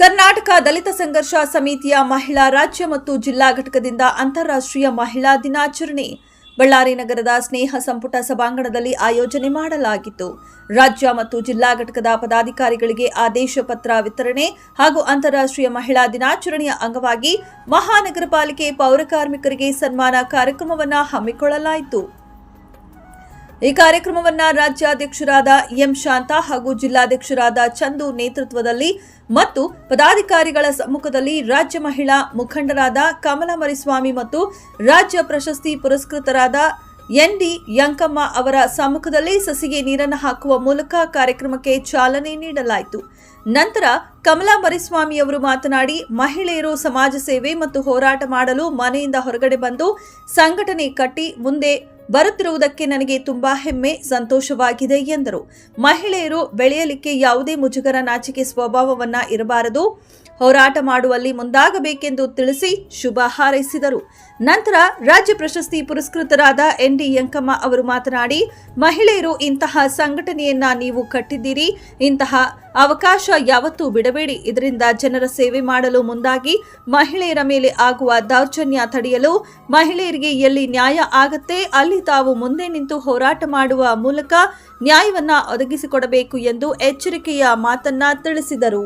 ಕರ್ನಾಟಕ ದಲಿತ ಸಂಘರ್ಷ ಸಮಿತಿಯ ಮಹಿಳಾ ರಾಜ್ಯ ಮತ್ತು ಜಿಲ್ಲಾ ಘಟಕದಿಂದ ಅಂತಾರಾಷ್ಟ್ರೀಯ ಮಹಿಳಾ ದಿನಾಚರಣೆ. ಬಳ್ಳಾರಿ ನಗರದ ಸ್ನೇಹ ಸಂಪುಟ ಸಭಾಂಗಣದಲ್ಲಿ ಆಯೋಜನೆ ಮಾಡಲಾಗಿತ್ತು. ರಾಜ್ಯ ಮತ್ತು ಜಿಲ್ಲಾ ಘಟಕದ ಪದಾಧಿಕಾರಿಗಳಿಗೆ ಆದೇಶ ಪತ್ರ ವಿತರಣೆ ಹಾಗೂ ಅಂತಾರಾಷ್ಟ್ರೀಯ ಮಹಿಳಾ ದಿನಾಚರಣೆಯ ಅಂಗವಾಗಿ ಮಹಾನಗರ ಪಾಲಿಕೆ ಪೌರ ಕಾರ್ಮಿಕರಿಗೆ ಸನ್ಮಾನ ಕಾರ್ಯಕ್ರಮವನ್ನು ಹಮ್ಮಿಕೊಳ್ಳಲಾಯಿತು. ಈ ಕಾರ್ಯಕ್ರಮವನ್ನ ರಾಜ್ಯಾಧ್ಯಕ್ಷರಾದ ಎಂ ಶಾಂತಾ ಹಾಗೂ ಜಿಲ್ಲಾಧ್ಯಕ್ಷರಾದ ಚಂದು ನೇತೃತ್ವದಲ್ಲಿ ಮತ್ತು ಪದಾಧಿಕಾರಿಗಳ ಸಮ್ಮುಖದಲ್ಲಿ ರಾಜ್ಯ ಮಹಿಳಾ ಮುಖಂಡರಾದ ಕಮಲ ಮರಿಸ್ವಾಮಿ ಮತ್ತು ರಾಜ್ಯ ಪ್ರಶಸ್ತಿ ಪುರಸ್ಕೃತರಾದ ಎನ್ ಡಿ ಯಂಕಮ್ಮ ಅವರ ಸಮ್ಮುಖದಲ್ಲಿ ಸಸಿಗೆ ನೀರನ್ನು ಹಾಕುವ ಮೂಲಕ ಕಾರ್ಯಕ್ರಮಕ್ಕೆ ಚಾಲನೆ ನೀಡಲಾಯಿತು. ನಂತರ ಕಮಲಾ ಮರಿಸ್ವಾಮಿ ಅವರು ಮಾತನಾಡಿ, ಮಹಿಳೆಯರು ಸಮಾಜ ಸೇವೆ ಮತ್ತು ಹೋರಾಟ ಮಾಡಲು ಮನೆಯಿಂದ ಹೊರಗಡೆ ಬಂದು ಸಂಘಟನೆ ಕಟ್ಟಿ, ಮುಂದೆ ಬರುತ್ತಿರುವುದಕ್ಕೆ ನನಗೆ ತುಂಬಾ ಹೆಮ್ಮೆ, ಸಂತೋಷವಾಗಿದೆ ಎಂದರು. ಮಹಿಳೆಯರು ಬೆಳೆಯಲಿಕ್ಕೆ ಯಾವುದೇ ಮುಜುಗರ ನಾಚಿಕೆ ಸ್ವಭಾವವನ್ನ ಇರಬಾರದು. ಹೋರಾಟ ಮಾಡುವಲ್ಲಿ ಮುಂದಾಗಬೇಕೆಂದು ತಿಳಿಸಿ ಶುಭ ಹಾರೈಸಿದರು. ನಂತರ ರಾಜ್ಯ ಪ್ರಶಸ್ತಿ ಪುರಸ್ಕೃತರಾದ ಎನ್ ಡಿ ಯಂಕಮ್ಮ ಅವರು ಮಾತನಾಡಿ, ಮಹಿಳೆಯರು ಇಂತಹ ಸಂಘಟನೆಯನ್ನ ನೀವು ಕಟ್ಟಿದ್ದೀರಿ, ಇಂತಹ ಅವಕಾಶ ಯಾವತ್ತೂ ಬಿಡಬೇಡಿ. ಇದರಿಂದ ಜನರ ಸೇವೆ ಮಾಡಲು ಮುಂದಾಗಿ ಮಹಿಳೆಯರ ಮೇಲೆ ಆಗುವ ದೌರ್ಜನ್ಯ ತಡೆಯಲು ಮಹಿಳೆಯರಿಗೆ ಎಲ್ಲಿ ನ್ಯಾಯ ಆಗುತ್ತೆ, ಅಲ್ಲಿ ತಾವು ಮುಂದೆ ನಿಂತು ಹೋರಾಟ ಮಾಡುವ ಮೂಲಕ ನ್ಯಾಯವನ್ನ ಒದಗಿಸಿಕೊಡಬೇಕು ಎಂದು ಎಚ್ಚರಿಕೆಯ ಮಾತನ್ನ ತಿಳಿಸಿದರು.